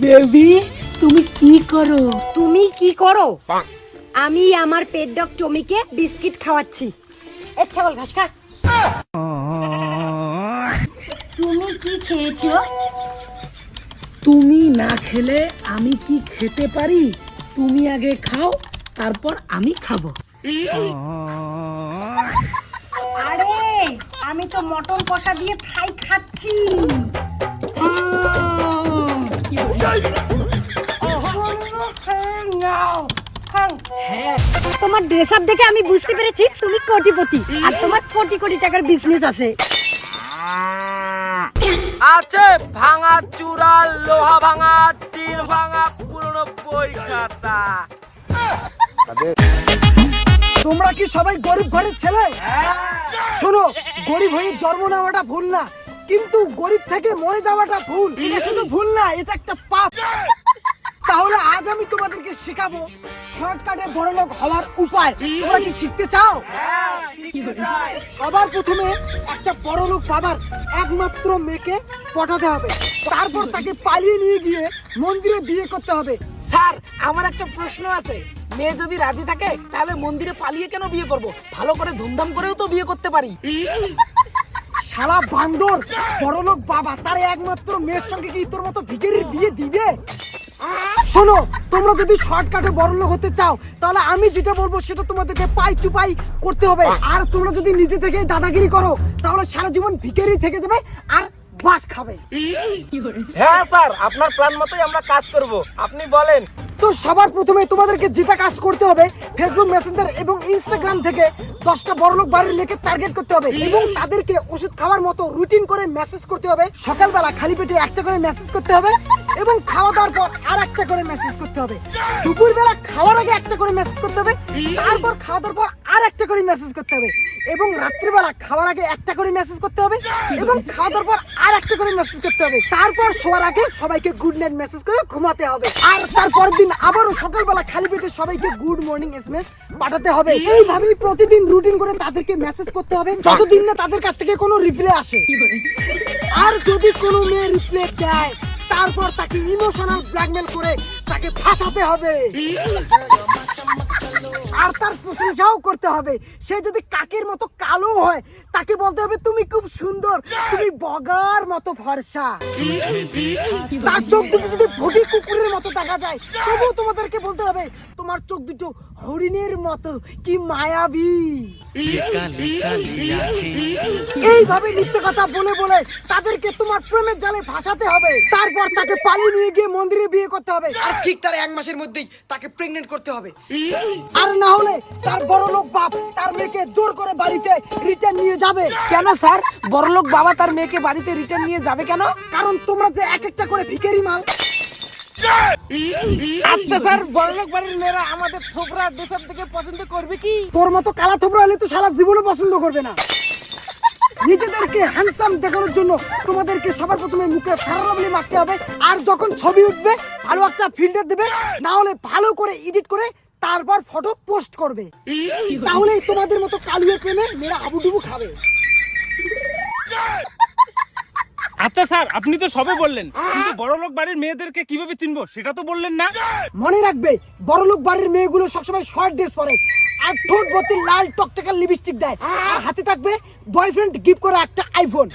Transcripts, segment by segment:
Baby তুমি কি করো? তুমি কি করো? আমি আমার পেট ডগ টমিকে বিস্কিট খাওয়াচ্ছি। এ ছাগল ঘাস খা তুমি কি খেয়েছো? তুমি না খেলে আমি কি খেতে পারি? তুমি আগে খাও তারপর আমি খাব। আরে আমি তো মটন কষা দিয়ে ফ্রাই খাচ্ছি। হ্যাঁ। তোমার ড্রেস আপ দেখে আমি বুঝতে পেরেছি তুমি কোটিপতি আর তোমার কোটি কোটি টাকার বিজনেস আছে। আছে ভাঙা চূড়া লোহা ভাঙা টিন ভাঙা পুরনো বই খাতা। তোমরা কি সবাই গরিব ঘরের ছেলে? শোনো গরিব হয়ে জন্ম নেওয়াটা ভুল না। কিন্তু গরিব থেকে মরে যাওয়াটা ভুল। এটা শুধু ভুল না, এটা একটা পাপ। তাহলে আজ আমি তোমাদেরকে শেখাবো শর্টকাটে বড় লোক হওয়ার উপায়। তোমরা কি শিখতে চাও? সবার প্রথমে একটা বড় লোক বাবার একমাত্র মেয়েকে পটাতে হবে। তারপর তাকে পালিয়ে নিয়ে গিয়ে মন্দিরে বিয়ে করতে হবে। স্যার, আমার একটা প্রশ্ন আছে। মেয়ে যদি রাজি থাকে, তাহলে মন্দিরে পালিয়ে কেন বিয়ে করব? ভালো করে ধুমধাম করেও তো বিয়ে করতে পারি। শালা বান্দর, বড়লোক বাবা, তার একমাত্র মেয়ের সঙ্গে কি তোর মতো ভিখারির বিয়ে দিবে? শোনো, তোমরা যদি শর্টকাটে বড়লোক হতে চাও, তাহলে আমি যেটা বলব সেটা তোমাদেরকে পাই টু পাই করতে হবে। আর তোমরা যদি নিজে থেকে দাদাগিরি করো, তাহলে সারা জীবন ভিখারি থেকে যাবে, আর বাস খাবে। হ্যাঁ স্যার আপনার প্ল্যান মতোই আমরা কাজ করব। আপনি বলেন। তো সবার প্রথমে তোমাদেরকে যেটা কাজ করতে হবে ফেসবুক মেসেঞ্জার এবং ইনস্টাগ্রাম থেকে দশটা বড়লোক বাড়ির মেয়েকে টার্গেট করতে হবে এবং তাদেরকে ওষুধ খাওয়ার মতো রুটিন করে মেসেজ করতে হবে। সকালবেলা খালি পেটে একটা করে মেসেজ করতে হবে এবং খাওয়া দাওয়ার পর আর একটা করে মেসেজ করতে হবে। দুপুরবেলা খাওয়ার আগে একটা করে মেসেজ করতে হবে তারপর খাওয়া দাওয়ার পর আর একটা করে মেসেজ করতে হবে। এবং রাত্রিবেলা খাওয়ার আগে একটা করে মেসেজ করতে হবে এবং খাওয়া দাওয়ার পর আর একটা করে মেসেজ করতে হবে। তারপর শোয়ার আগে সবাইকে গুড নাইট মেসেজ করে ঘুমাতে হবে। আর তারপরের দিন আবারও সকালবেলা খালি পেটে সবাইকে গুড মর্নিং এসএমএস পাঠাতে হবে। এইভাবেই প্রতিদিন রুটিন করে তাদেরকে মেসেজ করতে হবে। যতদিন না তাদের কাছ থেকে কোনো রিপ্লাই আসে। আর যদি কোনো মেয়ে রিপ্লাই দেয়, তারপর তাকে ইমোশনাল ব্ল্যাকমেল করে তাকে ফাঁসাতে হবে। আর তার প্রশংসাও করতে হবে। সে যদি কাকের মতো কালো হয়, তাকে বলতে হবে, তুমি খুব সুন্দর, তুমি বগার মতো ফর্সা। তার চোখ দুটো যদি ভুটি কুকুরের মতো দেখা যায়, তবুও তোমাদেরকে বলতে হবে, তোমার চোখ দুটো হরিণের মতো, কি মায়াবী। এইভাবে মিথ্যে কথা বলে বলে তাদেরকে তোমার প্রেমের জালে ভাসাতে হবে। তারপর তাকে পালিয়ে নিয়ে গিয়ে মন্দিরে বিয়ে করতে হবে। আর ঠিক তার এক মাসের মধ্যেই তাকে প্রেগনেন্ট করতে হবে। আর না হলে তার বড় লোক বাপ তার মেয়েকে জোর করে বাড়িতে রিটার্ন নিয়ে যাবে। কেন, স্যার? বড় লোক বাবা তার মেয়েকে বাড়িতে রিটার্ন নিয়ে যাবে কেন? কারণ তোমরা যে এক একটা করে ভিখারি মাল। আচ্ছা নিজেদেরকে তোমাদেরকে সবার মুখে হবে। আর যখন ছবি উঠবে, ভালো একটা ফিল্টার দেবে। না হলে ভালো করে এডিট করে তারপর ফটো পোস্ট করবে। তাহলেই তোমাদের মতো কালুয়ের প্রেমে মেয়েরা হাবুডুবু খাবে। আচ্ছা স্যার আপনি তো সবে বললেন কিন্তু বড়লোক বাড়ির মেয়েদেরকে কীভাবে চিনবো? সেটা তো বললেন না। মনে রাখবে বড়লোক বাড়ির মেয়েগুলো সবসময় শর্ট ড্রেস পরে আর ঠোঁট ভর্তি লাল টকটকা লিপস্টিক দেয়। আর হাতে থাকবে বয়ফ্রেন্ড গিফট করে একটা আইফোন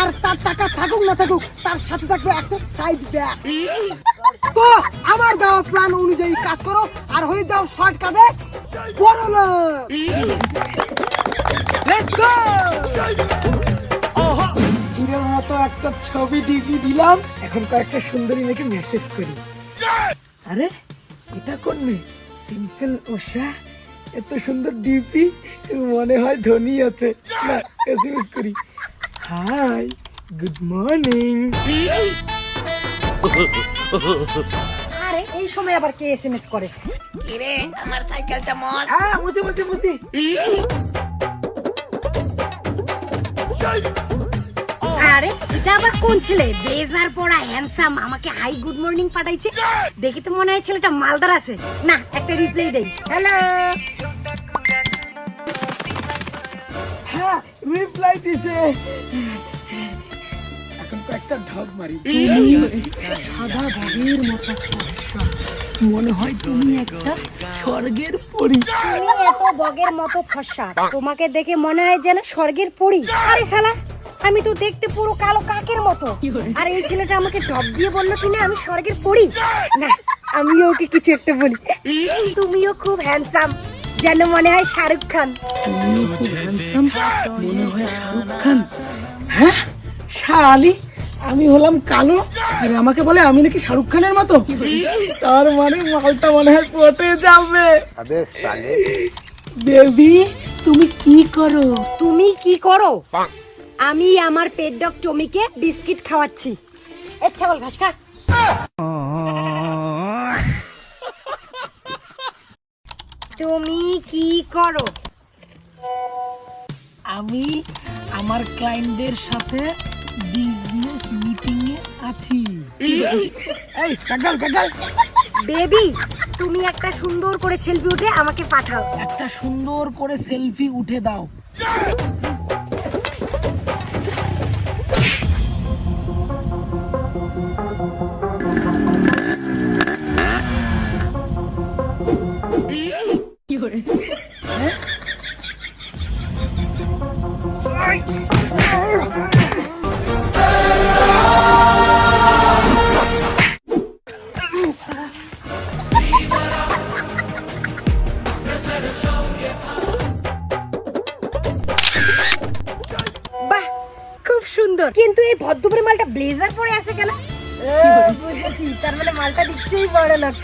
আর তার টাকা থাকুক না থাকুক তার সাথে থাকবে একটা সাইড ব্যাগ তো আমার দেওয়া প্ল্যান অনুযায়ী কাজ করো আর হয়ে যাও শর্ট শর্টকাটে বড় লোক হিরোর মতো একটা ছবি ডিপি দিলাম। এখন কয়েকটা সুন্দরী মেয়েকে মেসেজ করি। আরে এটা কোন মেয়ে? সিম্পল ওষা। এত সুন্দর ডিপি মনে হয় ধনী আছে। না এসএমএস করি। হাই গুড মর্নিং আরে এই সময় আবার কে এসএমএস করে? কিরে আমার সাইকেলটা মস। হ্যাঁ মুছি মুছি মুছি। আরে এটা আবার কোন ছেলে? বেজার পড়া হ্যান্ডসাম আমাকে হাই গুড মর্নিং পাঠাইছে। দেখি তো মনে হয় ছেলেটা মালদার আছে। না একটা রিপ্লাই দেই। হ্যালো হ্যাঁ রিপ্লাই দিছে। এখন কয়েকটা ঢক মারি। তুমি সাদা বগের মতো মনে হয় তুমি একটা স্বর্গের পরী। তুমি এত বগের মতো ফসা তোমাকে দেখে মনে হয় যেন স্বর্গের পরি। আরে শালা আমি তো দেখতে পুরো কালো কাকের মতো। আর এই ছেলেটা আমাকে টপ দিয়ে বলল কিনা আমি স্বর্গের পড়ি না আমিও ওকে কিছু একটা বলি। তুমিও খুব হ্যান্ডসাম যেন মনে হয় শাহরুখ খান। মনে হয় শাহরুখ খান। হ্যাঁ? শালি আমি হলাম কালো। আর আমাকে বলে আমি নাকি শাহরুখ খানের মতো? তার মানে মালটা মনে হয় পটে যাবে। দেবী তুমি কি করো? তুমি কি করো? আমি আমার পেট ডগ টমিকে বিস্কিট খাওয়াচ্ছি। আচ্ছা বল ঘাস খা। তুমি কি করো? আমি আমার ক্লায়েন্টদের সাথে বিজনেস মিটিং এ আছি। এই কাকাল কাকাল বেবি তুমি একটা সুন্দর করে সেলফি উঠে আমাকে পাঠাও। একটা সুন্দর করে সেলফি উঠে দাও। তার মানে মালটা দিচ্ছেই বড় লোক।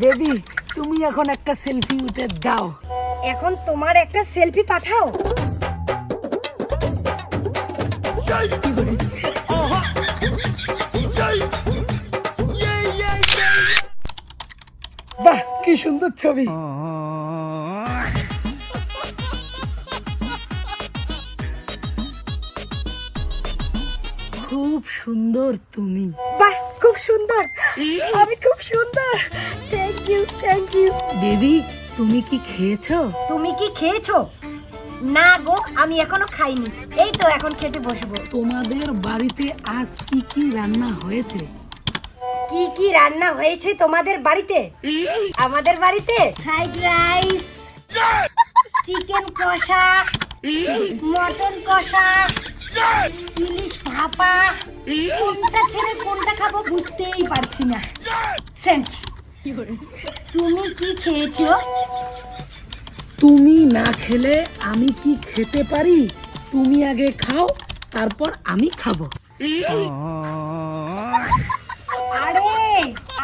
বেবি তুমি এখন একটা সেলফি উঠে দাও। এখন তোমার একটা সেলফি পাঠাও। বাহ কি সুন্দর ছবি। খুব সুন্দর তুমি। বাহ খুব সুন্দর। আমি খুব সুন্দর। থ্যাংক ইউ থ্যাংক ইউ দেবী তুমি কি খেয়েছো? তুমি কি খেয়েছো? না গো আমি এখনও খাইনি। এই তো এখন খেতে বসবো। তোমাদের বাড়িতে আজ কি কি রান্না হয়েছে? কি কি রান্না হয়েছে তোমাদের বাড়িতে? আমাদের বাড়িতে ফ্রাইড রাইস চিকেন কষা মটন কষা ভাপা কোনটা ছেড়ে কোনটা খাব বুঝতেই পারছি না। সেন্ট তুমি কি খেয়েছো? তুমি না খেলে আমি কি খেতে পারি? তুমি আগে খাও তারপর আমি খাব। আরে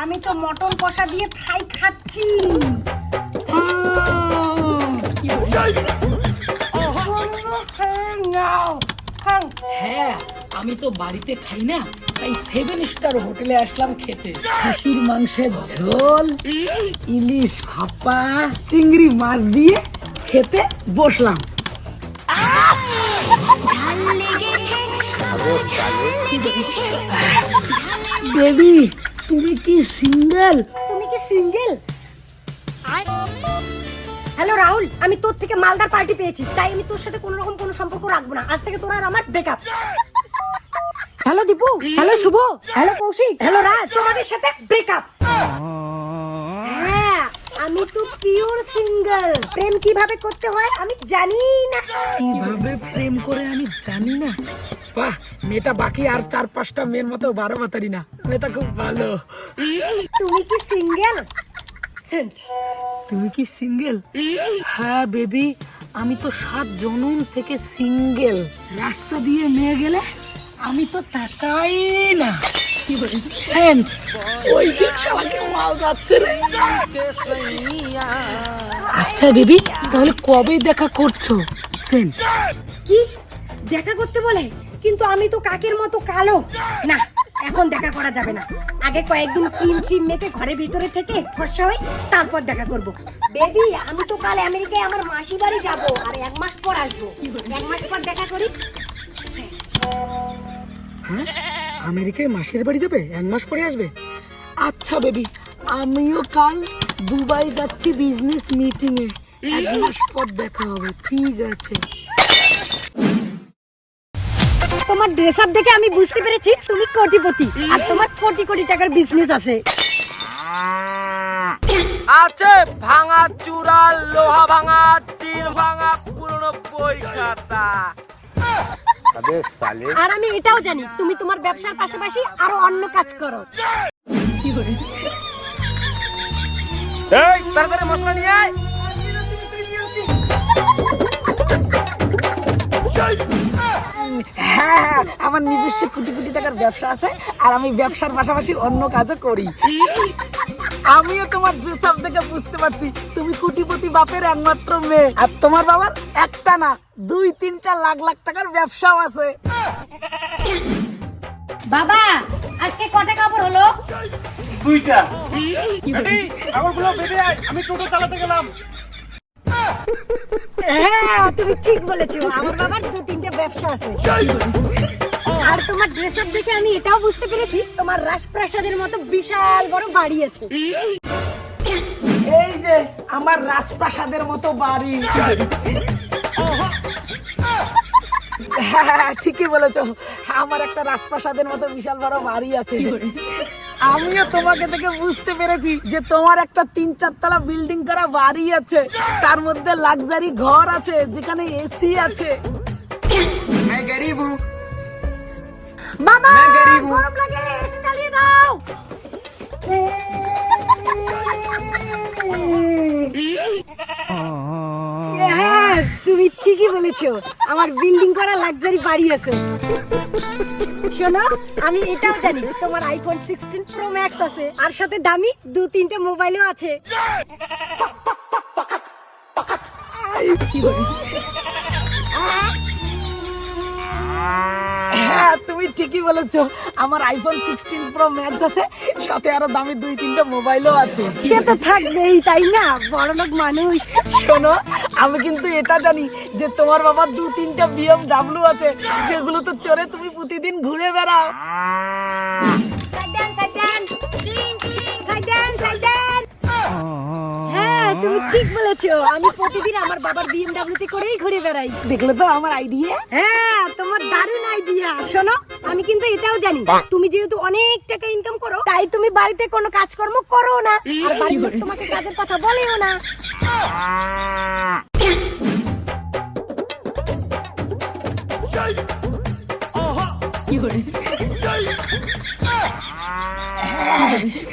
আমি তো মটন কষা দিয়ে ফ্রাই খাচ্ছি। হ্যাঁ। আমি তো বাড়িতে খাই না তাই সেভেন স্টার হোটেলে আসলাম খেতে। খাসির মাংসের ঝোল ইলিশ ভাপা চিংড়ি মাছ দিয়ে খেতে বসলাম। বেবি তুমি কি সিঙ্গেল? তুমি কি সিঙ্গেল? হ্যালো রাহুল আমি তোর থেকে মালদার পার্টি পেয়েছি তাই আমি তোর সাথে কোনো রকম কোনো সম্পর্ক রাখব না। আজ থেকে তোর আর আমার breakup hello Dipu hello Shubho hello Kaushik hello Raj তোমাদের সাথে ব্রেকআপ হ্যাঁ আমি তো পিওর সিঙ্গেল প্রেম কীভাবে করতে হয় আমি জানি না। কীভাবে প্রেম করে আমি জানি না। বাহ মেয়েটা বাকি আর চার পাঁচটা মেয়ের মতো বারো বাতারি না। মেয়েটা খুব ভালো। তুমি কি সিঙ্গেল তুমি কি সিঙ্গেল হ্যাঁ বেবি আমি তো সাত জনম থেকে সিঙ্গেল রাস্তা দিয়ে নিয়ে গেলে আমি তো তাকাই না। ওই দিক শালাকে মাল যাচ্ছে আচ্ছা বেবি, তাহলে কবে দেখা করছ? সেন্ট কি? দেখা করতে বলে? কিন্তু আমি তো কাকের মতো কালো। না, এখন দেখা করা যাবে না। আগে কয়েকদিন ক্রিম ট্রিম মেখে ঘরের ভিতরে থেকে ফর্সা হই, তারপর দেখা করব। বেবি, আমি তো কাল আমেরিকায় আমার মাসি বাড়ি যাব, আর এক মাস পর আসব। এক মাস পর দেখা করি। হ্যাঁ? আমেরিকায় মাসির বাড়ি যাবে? এক মাস পরে আসবে? আচ্ছা বেবি আমিও কাল দুবাই যাচ্ছি বিজনেস মিটিং এ। এক মাস পর দেখা হবে ঠিক আছে। তোমার ড্রেস আপ দেখে আমি বুঝতে পেরেছি তুমি কোটিপতি আর তোমার কোটি কোটি টাকার বিজনেস আছে। আছে ভাঙা চূড়া লোহা ভাঙা টিন ভাঙা পুরনো বই খাতা আর আমি এটাও জানি তুমি তোমার ব্যবসার পাশাপাশি আরও অন্য কাজ করো। এই তাড়াতাড়ি মশলা নিয়ে আয়। হ্যাঁ হ্যাঁ, আমার নিজস্ব কোটি কোটি টাকার ব্যবসা আছে আর আমি ব্যবসার পাশাপাশি অন্য কাজও করি। আমিও তোমার ড্রেস আপ দেখে বুঝতে পারছি তুমি কোটিপতি বাপের একমাত্র মেয়ে আর তোমার বাবার একটা না দুই তিনটা লাখ লাখ টাকার ব্যবসাও আছে। বাবা আজকে কটা কাপড় হলো? দুইটা। বেটি কাপড়গুলো বেঁধে আমি টোটো চালাতে গেলাম। হ্যাঁ তুমি ঠিক বলেছ। আমার বাবার দু তিনটে ব্যবসা আছে। আর তোমার ড্রেস আপ দেখে আমি এটাও বুঝতে পেরেছি তোমার রাজপ্রাসাদের মতো বিশাল বড় বাড়ি আছে। এই যে আমার রাজপ্রাসাদের মতো বাড়ি। হ্যাঁ, ঠিকই বলেছ। আমার একটা রাজপ্রাসাদের মতো বিশাল বড় বাড়ি আছে। আমিও তোমাকে দেখে বুঝতে পেরেছি যে তোমার একটা তিন চারতলা বিল্ডিং করা বাড়ি আছে। তার মধ্যে লাক্সারি ঘর আছে যেখানে এসি আছে। মামা গরম লাগে এসি চালিয়ে দাও। হ্যাঁ তুমি ঠিকই বলেছ। আমার বিল্ডিং করা লাক্সারি বাড়ি আছে। শোনো আমি এটাও জানি তোমার আইফোন সিক্সটিন প্রো ম্যাক্স আছে আর সাথে দামি দু তিনটে মোবাইলও আছে। হ্যাঁ তুমি ঠিকই বলেছ আমার আইফোন সিক্সটিন প্রো ম্যাক্স আছে সাথে আরও দামি দুই তিনটা মোবাইলও আছে। সে তো থাকবেই তাই না? বড়লোক মানুষ। শোনো আমি কিন্তু এটা জানি যে তোমার বাবার দু তিনটা বিএম ডাব্লু আছে যেগুলো তো চড়ে তুমি প্রতিদিন ঘুরে বেড়াও। হ্যাঁ তুমি ঠিক বলেছ। আমি প্রতিদিন আমার বাবার বিএমডব্লিউ তে করেই ঘুরে বেড়াই। দেখলে তো আমার আইডিয়া হ্যাঁ তোমার দারুণ আইডিয়া শোনো আমি কিন্তু এটাও জানি। তুমি যেহেতু অনেক টাকা ইনকাম করো তাই তুমি বাড়িতে কোনো কাজকর্ম করো না। আর বাড়ির লোক তোমাকে কাজের কথা বলেও না।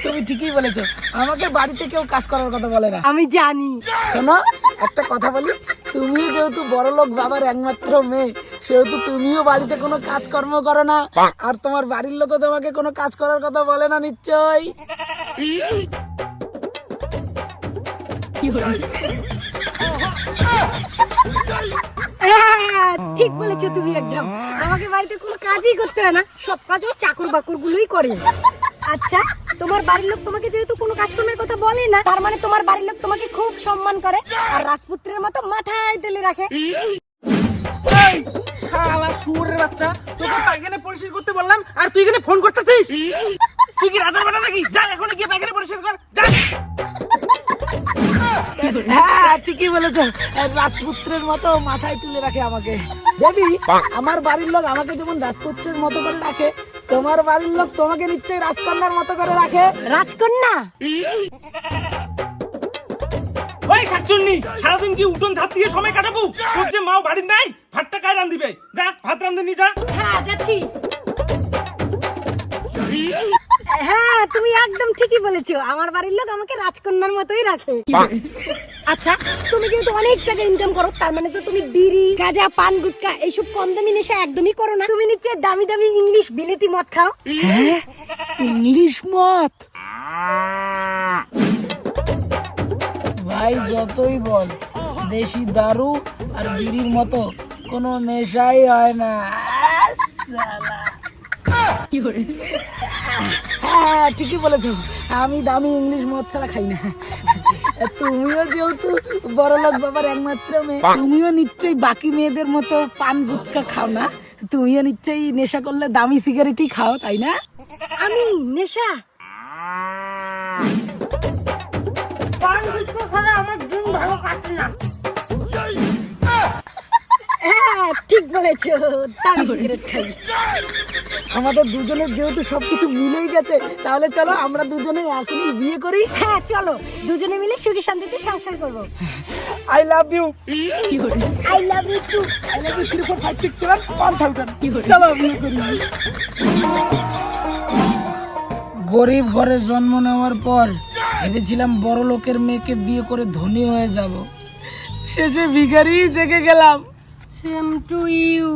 তুমি ঠিকই বলেছ। আমাকে বাড়িতে কেউ কাজ করার কথা বলে না। আমি জানি। শোনো একটা কথা বলি। তুমি যেহেতু বড় লোক বাবার একমাত্র মেয়ে সেহেতু তুমিও বাড়িতে কোনো কাজকর্ম করো না। আর তোমার বাড়ির লোকও তোমাকে কোনো কাজ করার কথা বলে না নিশ্চয়ই। হ্যাঁ, ঠিক বলেছ তুমি একদম। আমাকে বাড়িতে কোনো কাজই করতে হয় না। সব কাজ ও চাকর বাকর গুলোই করে। আচ্ছা তোমার বাড়ির লোক তোমাকে যেহেতু কোনো কাজকর্মের কথা বলে না, তার মানে তোমার বাড়ির লোক তোমাকে খুব সম্মান করে আর রাজপুত্রের মতো মাথায় তেলে রাখে। শালা শুয়োরের বাচ্চা, তোকে পায়খানা পরিষ্কার করতে বললাম, আর তুই এখানে ফোন করতেছিস? তুই কি রাজার বেটা নাকি? যা এখন গিয়ে পায়খানা পরিষ্কার কর, যা। হ্যাঁ ঠিকই বলেছ। রাজপুত্রের মতো মাথায় তুলে রাখে আমাকে। দেবী আমার বাড়ির লোক আমাকে যেমন রাজপুত্রের মতো করে রাখে তোমার বাড়ির লোক তোমাকে নিশ্চয়ই রাজকন্যার মতো করে রাখে। রাজকন্যা? ওই শাকচুন্নি সারাদিন কি উঠোন ছাদ দিয়ে সময় কাটাবো? তোর যে মাও বাড়ির নাই ভাতটা কায় রান্দিবে যা ভাত রান্ধে নি যা। হ্যাঁ যাচ্ছি। হ্যাঁ তুমি একদম ঠিকই বলেছ। আমার বাড়ির লোক আমাকে রাজকন্যার মতোই রাখে। আচ্ছা তুমি যেহেতু অনেক টাকা ইনকাম করো তার মানে তো তুমি বিড়ি গাঁজা পান গুটকা এইসব কম দামি নেশা একদমই করো না। তুমি নিশ্চয় দামি দামি ইংলিশ বিলেতি মদ খাও। ইংলিশ মত ভাই যতই বল দেশি দারু আর বিড়ির মতো কোনো নেশাই হয় না। হ্যাঁ ঠিকই বলেছ। আমি দামি ইংলিশ মদ ছাড়া খাই না। তুমিও যেহেতু বড় লোক বাবার একমাত্র মেয়ে তুমিও নিশ্চয়ই বাকি মেয়েদের মতো পান গুটকা খাও না। তুমিও নিশ্চয়ই নেশা করলে দামি সিগারেটই খাও তাই না? আমি নেশা? পান গুটকা খাওয়া আমার দিন ভালো কাটে না। ঠিক বলেছ তাই সিগারেট খাই। আমাদের দুজনের যেহেতু সবকিছু মিলেই গেছে তাহলে চলো আমরা দুজনে এখনই বিয়ে করি। হ্যাঁ চলো দুজনে মিলে সুখী শান্তিতে সংসার করব। I love you I love you two I love you three four five six seven one thousand চলো বিয়ে করি। গরিব ঘরে জন্ম নেওয়ার পর ভেবেছিলাম বড় লোকের মেয়েকে বিয়ে করে ধনী হয়ে যাব। শেষে ভিখারি দেখে গেলাম। Same to you